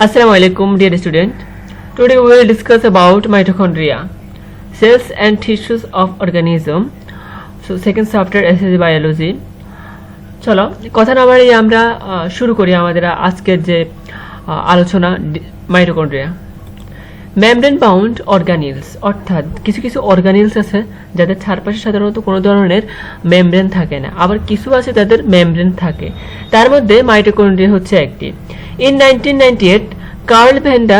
Assalamu alaikum dear student. Today we will discuss about mitochondria, cells and tissues of organism. So second chapter SSC biology. চলো কথা না বাড়িয়ে আমরা শুরু করি আমাদের আজকের যে আলোচনা মাইটোকন্ড্রিয়া মেমব্রেন বাউন্ড অর্গানিলস অর্থাৎ কিছু কিছু অর্গানিলস আছে যাদের চারপাশে সাধারণত কোনো ধরনের মেমব্রেন থাকে না আবার কিছু আছে যাদের মেমব্রেন থাকে তার মধ্যে মাইটোকন্ড্রিয়া হচ্ছে একটি ninety eight Carl Benda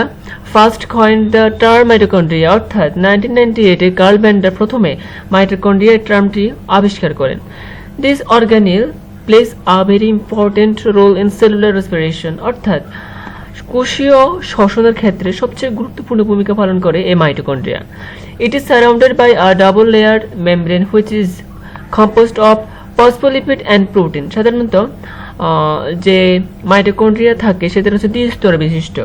first coin the term mitochondria অর্থাৎ নাইনটিন নাইনটি এইটে কার্ল ভেন্ডা প্রথমে মাইটোকন্ড্রিয়া টার্মটি আবিষ্কার করেন। This organelle plays a very important role in cellular respiration অর্থাৎ কোষীয় শ্বসনের ক্ষেত্রে সবচেয়ে গুরুত্বপূর্ণ ভূমিকা পালন করে এই mitochondria it is surrounded by a double layer membrane which is composed of phospholipid and protein সাধারণত যে মাইটোকন্ড্রিয়া থাকে সেটা হচ্ছে দ্বি স্তর বিশিষ্ট।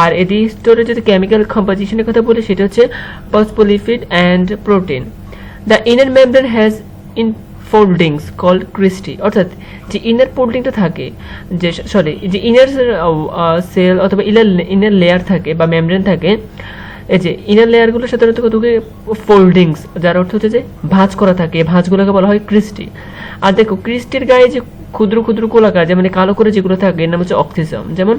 আর এই দ্বি স্তরে যদি কেমিক্যাল কম্পোজিশনের কথা বলি, সেটা হচ্ছে phospholipid and protein the inner membrane has in foldings called cristae অর্থাৎ যে ইনার ফোল্ডিংটা থাকে, যে সরি যে ইনার সেল অথবা ইনার ইনার লেয়ার থাকে বা মেমব্রেন থাকে এই যে ইনার লেয়ারগুলো সাধারণত কতকে ফোল্ডিংস যার অর্থ হচ্ছে যে ভাঁজ করা থাকে। ভাঁজগুলোকে বলা হয় ক্রিস্টি আর দেখো ক্রিস্টির গায়ে যে ক্ষুদ্র ক্ষুদ্র গোলাকার, যেমন এই কালো করে যেগুলো থাকে, এর নাম হচ্ছে অক্সিজম যেমন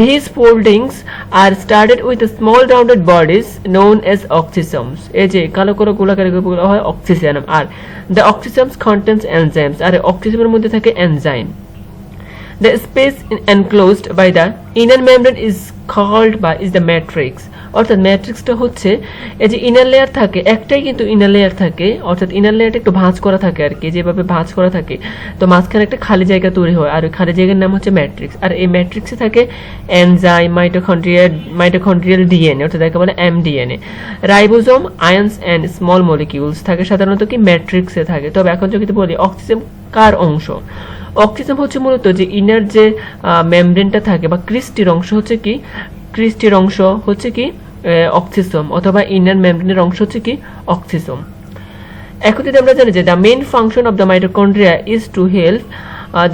These foldings are started with small rounded bodies known as oxysomes. এই যে কালো কালো গোলাকার বলা হয় অক্সিজেন আর দ্য oxysomes contains এনজাইমস আর অক্সিজমের মধ্যে থাকে enzyme the space enclosed by the inner membrane is called by, is the matrix অর্থাৎ ম্যাট্রিক্সটা হচ্ছে এই যে ইনার লেয়ার থাকে, একটাই কিন্তু ইনার লেয়ার থাকে, অর্থাৎ ইনার লেয়ারটা একটু ভাঁজ করা থাকে আর কি, যেভাবে ভাঁজ করা থাকে। তো মাঝখানে একটা খালি জায়গা তৈরি হয় আর ওই খালি জায়গার নাম হচ্ছে ম্যাট্রিক্স। আর এই ম্যাট্রিক্সে থাকে এনজাইম মাইটোকন্ড্রিয়াল মাইটোকন্ড্রিয়াল ডিএনএ, অর্থাৎ যাকে বলে mDNA. Ribosome, ions and small molecules থাকে সাধারণত কি ম্যাট্রিক্সে থাকে। তবে এখন যদি বলি, অক্সিজেন কার অংশ? অক্সিজেন হচ্ছে মূলত যে ইনার যে মেমব্রেনটা থাকে বা ক্রিস্টির অংশ হচ্ছে কি ক্রিস্টির অংশ হচ্ছে কি অক্সিসোম, অথবা ইনার মেমব্রেনের অংশ হচ্ছে কি, অক্সিসোম। এখন যদি আমরা জানি যে the main function of the mitochondria is to help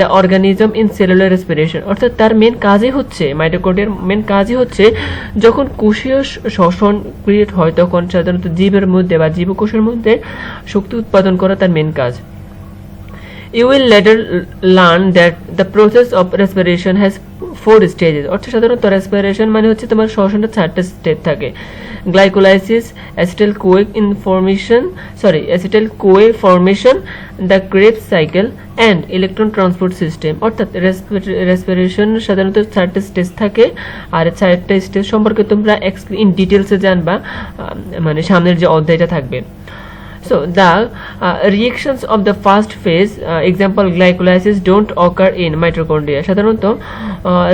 the organism in cellular respiration অর্থাৎ তার মেন কাজই হচ্ছে মাইটোকন্ড্রিয়ার মেন কাজই হচ্ছে যখন কোষীয় শ্বসন ক্রিয়েট হয়, তখন সাধারণত জীবের মধ্যে বা জীবকোষের মধ্যে শক্তি উৎপাদন করা তার মেন কাজ। You will later learn that the process of respiration has four stages. অর্থাৎ সাধারণত respiration মানে হচ্ছে তোমার শ্বসনের চারটে স্টেপ থাকে। Glycolysis acetyl CoA information sorry acetyl CoA formation the Krebs cycle and electron transport system অর্থাৎ রেসপিরেশন সাধারণত চারটে স্টেজ থাকে, আর চারটে স্টেজ সম্পর্কে তোমরা ইন ডিটেলসে জানবা মানে সামনের যে অধ্যায়টা থাকবে। So the uh, reactions of the first phase, uh, example glycolysis, don't occur in mitochondria. সাধারণত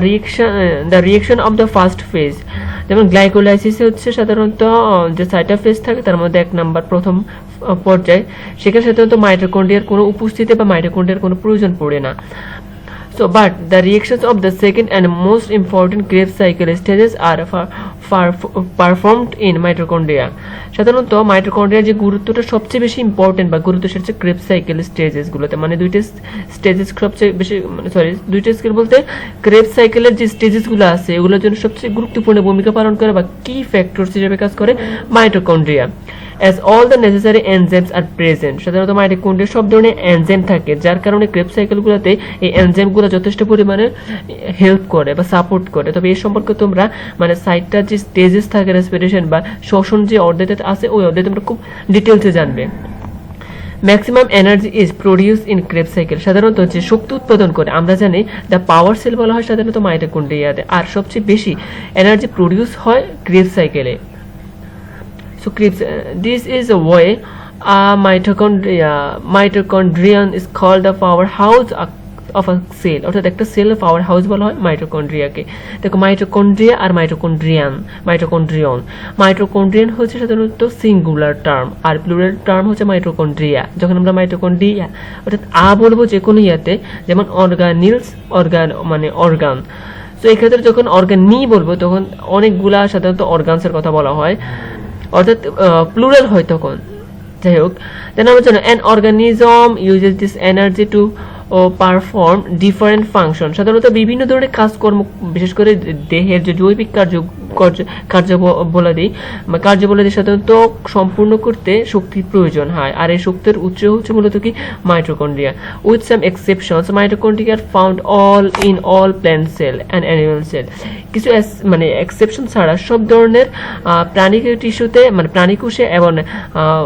reaction the reaction of the first phase যেমন গ্লাইকোলাইসিস হচ্ছে সাধারণত যে চারটা ফেজ থাকে তার মধ্যে এক নাম্বার প্রথম পর্যায়ে। সেখানে সাধারণত মাইটোকন্ড্রিয়ার কোনো উপস্থিতি বা মাইটোকন্ড্রিয়ার কোনো প্রয়োজন পড়ে না। So, but the reactions of the second and most important Krebs cycle stages are far, far, performed in mitochondria. সাধারণত মাইটোকন্ড্রিয়ার যে গুরুত্বটা সবচেয়ে বেশি ইম্পর্টেন্ট বা গুরুত্ব সেটা হচ্ছে ক্রেপ সাইকেল স্টেজেস গুলোতে। মানে দুইটা স্টেজেস সবচেয়ে বেশি মানে সরি দুইটা স্কেল বলতে? ক্রেপ সাইকেলের যে স্টেজেসগুলো আছে এগুলোর জন্য সবচেয়ে গুরুত্বপূর্ণ ভূমিকা পালন করে বা কি ফ্যাক্টরস হিসেবে কাজ করে mitochondria as all the necessary enzymes are present সাধারণত মাইটোকন্ড্রিয়া সব ধরনের এনজাইম থাকে, যার কারণে ক্রেপ সাইকেলগুলোতে এই এনজাইমগুলো যথেষ্ট পরিমাণে হেল্প করে বা সাপোর্ট করে। তবে এই সম্পর্কে তোমরা মানে সাইটটা যে স্টেজেস থাকে রেসপিরেশন বা শ্বসন যে অধ্যায়তে আছে, ওই অধ্যায় তোমরা খুব ডিটেলসে জানবে। Maximum energy is produce in Krebs cycle সাধারণত যে শক্তি উৎপাদন করে, আমরা জানি দ্য পাওয়ার সেল বলা হয় সাধারণত মাইটোকন্ড্রিয়াতে আর সবচেয়ে বেশি এনার্জি প্রডিউস হয় ক্রেপ সাইকেলে Krebs, uh, this is a way a mitochondria mitochondrion is called the powerhouse of a cell. অর্থাৎ একটা সেল পাওয়ার হাউস বলা হয় মাইটোকন্ড্রিয়াকে দেখো মাইটোকন্ড্রিয়া আর মাইটোকন্ড্রিয়ান মাইটোকন্ড্রিয়ন মাইটোকন্ড্রিয়ান হচ্ছে সাধারণত সিঙ্গুলার টার্ম আর প্লুরাল টার্ম হচ্ছে মাইটোকন্ড্রিয়া যখন আমরা মাইটোকন্ড্রিয়া অর্থাৎ আ বলব যে কোনো ইয়াতে যেমন অর্গানিলস অর্গান মানে অর্গান তো এক্ষেত্রে যখন অর্গানি বলব তখন অনেকগুলা সাধারণত অর্গানসের কথা বলা হয়। অর্থাৎ প্লুরাল হয় তখন। যাই হোক দেন আমরা জানো an organism uses this energy to perform different function সাধারণত বিভিন্ন ধরনের কাজকর্ম, বিশেষ করে দেহের যে জৈবিক কার্য কার্য- কার্যবলাদি কার্যবলাদি সাধারণত সম্পূর্ণ করতে শক্তির প্রয়োজন হয়। আর এই শক্তির উৎস হচ্ছে মূলত কি? Mitochondria. With some exceptions mitochondria found all in all plant cell and animal cell কিছু মানে এক্সেপশন ছাড়া সব ধরনের প্রাণী টিস্যুতে মানে প্রাণী কোষে এবং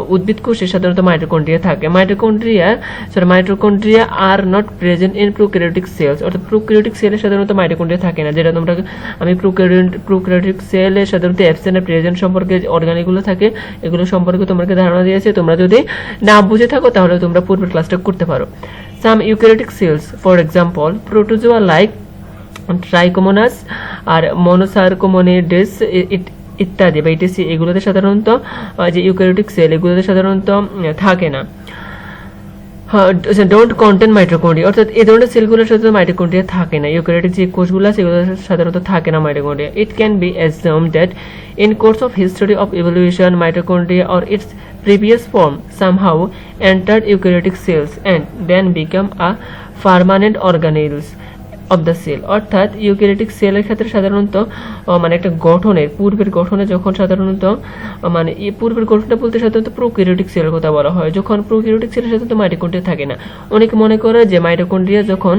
উদ্ভিদ কোষে সাধারণত মাইটোকন্ড্রিয়া থাকে। Mitochondria sorry mitochondria are not present in prokaryotic cells অর্থাৎ প্রোক্যারিওটিক সেলে সাধারণত মাইটোকন্ড্রিয়া থাকে না, যেটা তোমরা, আমি প্রোক্যারিওট প্রোক্যারিওটিক সেলে সাধারণত অ্যাবসেন্ট আর প্রেজেন্ট সম্পর্কে অর্গানিকগুলো থাকে, এগুলো সম্পর্কে তোমাকে ধারণা দিয়েছে। তোমরা যদি না বুঝে থাকো, তাহলে তোমরা পূর্বের ক্লাসটা করতে পারো। Some eukaryotic cells for example protozoa like Trichomonas R Monocercomonoides ইত্যাদি বা ইটিসি এগুলোতে সাধারণত যে ইউক্যারিওটিক সেল এগুলোতে সাধারণত থাকে না। ডোন্ট কন্টেন মাইটোকন্ড্রিয়া অর্থাৎ এই ধরনের সেলগুলোর সাথে মাইটোকন্ড্রিয়া থাকে না ইউক্যারিওটিক যে কোষগুলো আছে এগুলো সাধারণত থাকে না mitochondria it can be assumed that in course of history of evolution mitochondria or its previous form somehow enter eukaryotic cells and then become a permanent organelles of the cell অর্থাৎ eukaryotic সেলের ক্ষেত্রে সাধারণত মানে একটা গঠনের, পূর্বের গঠনে যখন সাধারণত মানে এই পূর্বের গঠনটা বলতে সাধারণত প্রোক্যারিওটিক সেলের কথা বলা হয়। যখন প্রোক্যারিওটিক সেলের সাধারণত মাইটোকন্ড্রিয়া থাকে না। অনেকে মনে করে যে মাইটোকন্ড্রিয়া যখন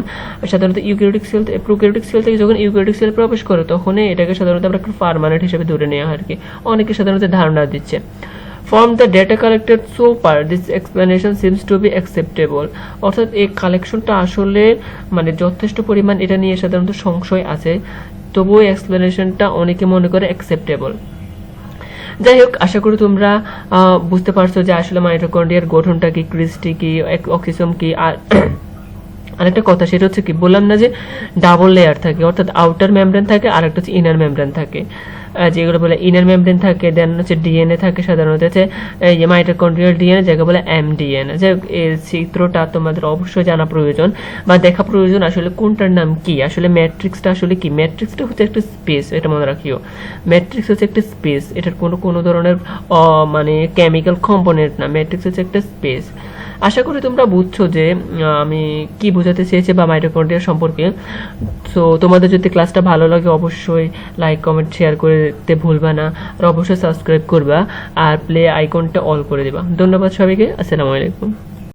সাধারণত ইউক্যারিওটিক সেল প্রোক্যারিওটিক সেল থেকে যখন ইউক্যারিওটিক সেল প্রবেশ করে, তখনই এটাকে সাধারণত আমরা একটা পার্মানেন্ট হিসেবে ধরে নেওয়া হয় আর কি। অনেকে সাধারণত ধারণা দিচ্ছে। From the data collected so far, this explanation seems to be acceptable. অর্থাৎ এই কালেকশনটা আসলে মানে যথেষ্ট পরিমাণ এটা নিয়ে সাধারণত সংশয় আছে। তবুও এক্সপ্লেনেশনটা অনেকে মনে করে অ্যাকসেপ্টেবল যাই হোক আশা করি তোমরা বুঝতে পারছ যে আসলে মাইটোকন্ড্রিয়ার গঠনটা কি ক্রিস্টি কি অক্সিসম কি আর আরেকটা কথা সেটা হচ্ছে কি বললাম না যে ডাবল লেয়ার থাকে অর্থাৎ আউটার মেমব্রেন থাকে আর একটা হচ্ছে ইনার মেমব্রেন থাকে। যেগুলো বলে ইনার মেমব্রেন থাকে দেন হচ্ছে ডিএনএ থাকে সাধারণত। হচ্ছে এই যে মাইটোকন্ড্রিয়াল ডিএনএ যাকে বলে এমডিএনএ যে চিত্রটা তোমাদের অবশ্যই জানা প্রয়োজন বা দেখা প্রয়োজন আসলে কোনটার নাম কি? আসলে ম্যাট্রিক্সটা আসলে কি? ম্যাট্রিক্সটা হচ্ছে একটা স্পেস এটা মনে রাখিও। ম্যাট্রিক্স হচ্ছে একটা স্পেস এটার কোনো কোনো ধরনের মানে কেমিক্যাল কম্পোনেন্ট না। ম্যাট্রিক্স হচ্ছে একটা স্পেস আশা করি তোমরা বুঝছ যে আমি কি বোঝাতে চেয়েছি বা মাইটোকন্ড্রিয়া সম্পর্কে। সো তোমাদের যদি ক্লাসটা ভালো লাগে, অবশ্যই লাইক কমেন্ট শেয়ার করতে ভুলবা না। আর অবশ্যই সাবস্ক্রাইব করবা। আর প্লে আইকনটা অল করে দেবা। ধন্যবাদ সবাইকে। আসসালামু আলাইকুম।